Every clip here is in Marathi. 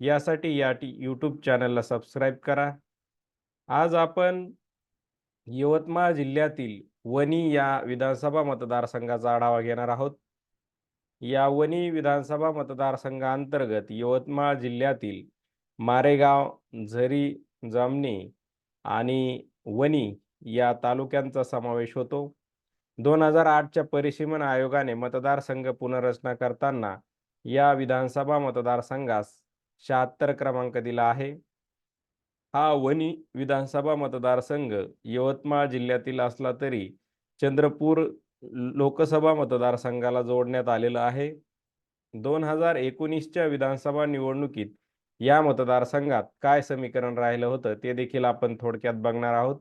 यासाठी या टी यूट्यूब चॅनलला सबस्क्राईब करा. आज आपण यवतमाळ जिल्ह्यातील वणी या विधानसभा मतदारसंघाचा आढावा घेणार आहोत. या वणी विधानसभा मतदारसंघाअंतर्गत यवतमाळ जिल्ह्यातील मारेगाव झरी जामणी आणि वणी या तालुक्यांचा समावेश होतो. दोन हजार आठच्या परिसीमन आयोगाने मतदारसंघ पुनर्रचना करताना या विधानसभा मतदारसंघास शहात्तर क्रमांक दिला आहे. हा वणी विधानसभा मतदारसंघ यवतमाळ जिल्ह्यातील असला तरी चंद्रपूर लोकसभा मतदारसंघाला जोडण्यात आलेलं आहे. दोन हजार एकोणीसच्या विधानसभा निवडणुकीत या मतदारसंघात काय समीकरण राहिलं होतं ते देखील आपण थोडक्यात बघणार आहोत.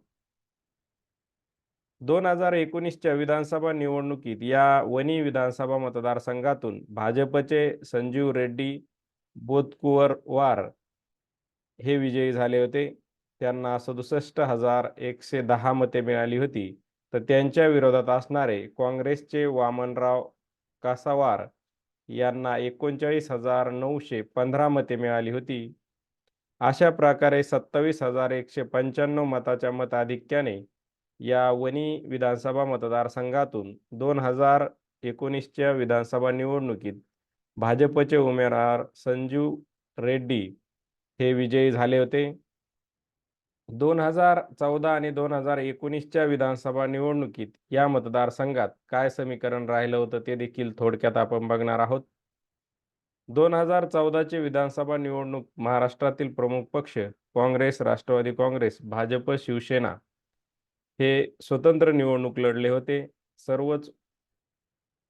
दोन हजार एकोणीसच्या विधानसभा निवडणुकीत या वणी विधानसभा मतदारसंघातून भाजपचे संजीव रेड्डी बोतकुवरवार हे विजयी झाले होते. त्यांना सदुसष्ट हजार एकशे दहा मते मिळाली होती. तर त्यांच्या विरोधात असणारे काँग्रेसचे वामनराव कासावार यांना एकोणचाळीस हजार नऊशे पंधरा मते मिळाली होती. अशा प्रकारे सत्तावीस हजार एकशे पंच्याण्णव मताच्या मताधिक्याने या वणी विधानसभा मतदारसंघातून दोन हजार एकोणीसच्या विधानसभा निवडणुकीत भाजपचे उमेदवार संजू रेड्डी हे विजयी झाले होते. दोन हजार चौदा आणि दोन हजार एकोणीसच्या विधानसभा निवडणुकीत या मतदारसंघात काय समीकरण राहिलं होतं ते देखील थोडक्यात आपण बघणार आहोत. दोन हजार चौदाचे विधानसभा निवडणूक महाराष्ट्रातील प्रमुख पक्ष काँग्रेस राष्ट्रवादी काँग्रेस भाजप शिवसेना हे स्वतंत्र निवडणूक लढले होते. सर्वच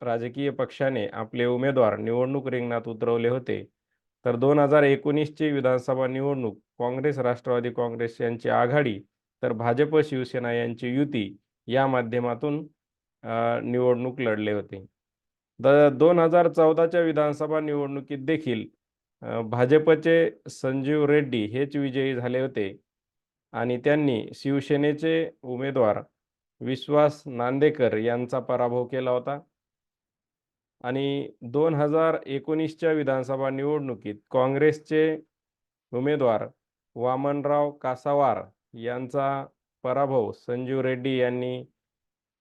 राजकीय पक्षाने आपले उमेदवार निवडणूक रिंगणात उतरवले होते. तर दोन हजार एकोणीसची विधानसभा निवडणूक काँग्रेस राष्ट्रवादी काँग्रेस यांची आघाडी तर भाजप शिवसेना यांची युती या माध्यमातून निवडणूक लढले होते. द दोन हजार चौदाच्या विधानसभा निवडणुकीत देखील भाजपचे संजीव रेड्डी हेच विजयी झाले होते. आणि त्यांनी शिवसेनेचे उमेदवार विश्वास नांदेकर यांचा पराभव केला होता. आणि दोन हजार एकोणीसच्या विधानसभा निवडणुकीत काँग्रेसचे उमेदवार वामनराव कासावार यांचा पराभव संजीव रेड्डी यांनी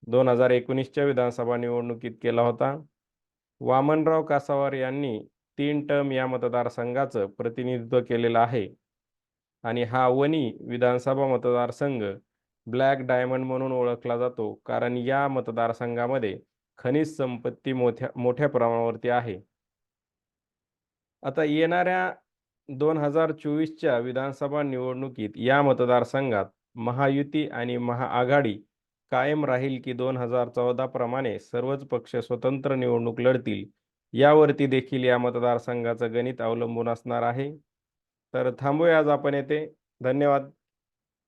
दोन हजार एकोणीसच्या विधानसभा निवडणुकीत केला होता. वामनराव कासावार यांनी तीन टर्म या मतदारसंघाचं प्रतिनिधित्व केलेलं आहे. आणि हा वणी विधानसभा मतदारसंघ ब्लॅक डायमंड म्हणून ओळखला जातो कारण या मतदारसंघामध्ये खनिज संपत्ती मोठ्या मोठ्या प्रमाणावरती आहे. आता येणाऱ्या दोन हजार चोवीसच्या विधानसभा निवडणुकीत या मतदारसंघात महायुती आणि महाआघाडी कायम राहील की दोन हजार चौदा प्रमाणे सर्वच पक्ष स्वतंत्र निवडणूक लढतील यावरती देखील या मतदारसंघाचं गणित अवलंबून असणार आहे. तर थांबूया आज आपण येथे. धन्यवाद.